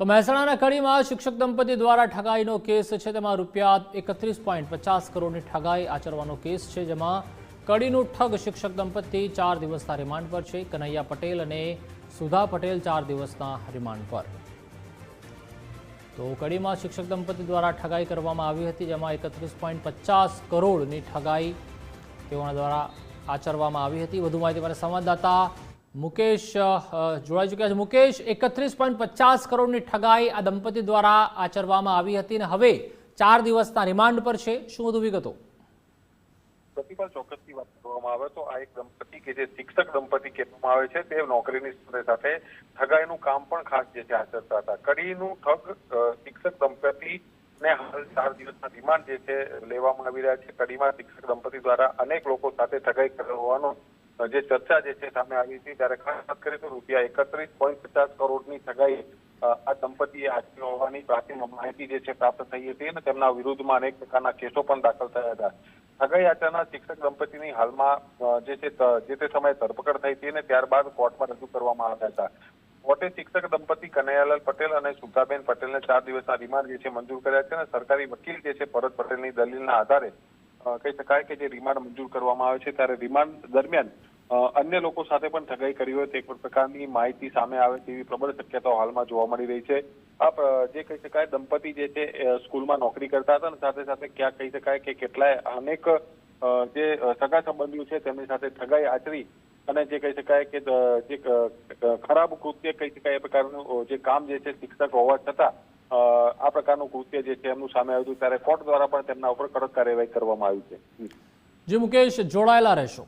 તો મહેસાણાના કડીમાં શિક્ષક દંપતી દ્વારા ઠગાઈનો કેસ છે. તેમાં રૂપિયા એકત્રીસ પોઈન્ટ પચાસ કરોડની ઠગાઈ આચરવાનો કેસ છે, જેમાં કડીનું ઠગ શિક્ષક દંપતી ચાર દિવસના રિમાન્ડ પર છે. કનૈયા પટેલ અને સુધા પટેલ ચાર દિવસના રિમાન્ડ પર. તો કડીમાં શિક્ષક દંપતી દ્વારા ઠગાઈ કરવામાં આવી હતી, જેમાં એકત્રીસ પોઈન્ટ પચાસ કરોડની ઠગાઈ તેઓના દ્વારા આચરવામાં આવી હતી. વધુ માહિતી માટે સંવાદદાતા મુકેશ જોડાઈ ચૂક્યા છે. મુકેશ એકત્રીસ પોઈન્ટ પચાસ કરોડની ઠગાઈ આ દંપતી દ્વારા આચરવામાં આવી હતી અને હવે ચાર દિવસના રિમાન્ડ પર છે. શું વધુ વિગતો? પ્રતિભા ચોક્કસથી વાત કરવામાં આવે તો આ એક દંપતી કે જે શિક્ષક દંપતી કહેવામાં આવે છે તે નોકરીની સાથે સાથે ઠગાઈનું કામ પણ ખાસ જે છે આચરતા હતા. કડીનું ઠગ શિક્ષક દંપતી ને હાલ ચાર દિવસના રિમાન્ડ જે છે લેવામાં આવી રહ્યા છે. કડીમાં શિક્ષક દંપતી દ્વારા અનેક લોકો સાથે ઠગાઈ અ, જે ચર્ચા જે છે સામે આવી હતી, ત્યારે ખાસ વાત તો રૂપિયા એકત્રીસ પોઈન્ટ પચાસ કરોડની ઠગાઈ આ દંપતીએ આચરી હોવાની પ્રાથમિક માહિતી જે છે પ્રાપ્ત થઈ હતી અને તેમના વિરુદ્ધમાં અનેક પ્રકારના કેસો પણ દાખલ થયા હતા. ઠગાઈ આચરનાર શિક્ષક દંપતીની હાલમાં જે છે જે તે સમયે ધરપકડ થઈ હતી અને ત્યારબાદ કોર્ટમાં રજૂ કરવામાં આવ્યા હતા. કોર્ટે શિક્ષક દંપતી કનૈયાલાલ પટેલ અને સુધાબેન પટેલને ચાર દિવસના રિમાન્ડ જે છે મંજૂર કર્યા છે અને સરકારી વકીલ જે છે, ભરત પટેલની દલીલના આધારે કહી શકાય કે જે રિમાન્ડ મંજૂર કરવામાં આવે છે, ત્યારે રિમાન્ડ દરમિયાન અન્ય લોકો સાથે પણ ઠગાઈ કરી હોય તે એક પ્રકારની માહિતી સામે આવે તેવી પ્રબળ શક્યતાઓ હાલમાં જોવા મળી રહી છે. આ જે કહી શકાય દંપતી જે છે સ્કૂલમાં નોકરી કરતા હતા અને સાથે સાથે ક્યાં કહી શકાય કે કેટલાય અનેક જે સગા સંબંધીઓ છે તેમની સાથે ઠગાઈ આચરી અને જે કહી શકાય કે જે ખરાબ કૃત્ય કહી શકાય એ પ્રકારનું જે કામ જે છે શિક્ષક હોવા છતાં આ પ્રકારનું કૃત્ય જે છે એમનું સામે આવ્યું ત્યારે કોર્ટ દ્વારા પણ તેમના ઉપર કડક કાર્યવાહી કરવામાં આવી છે. જે મુકેશ, જોડાયેલા રહેશો.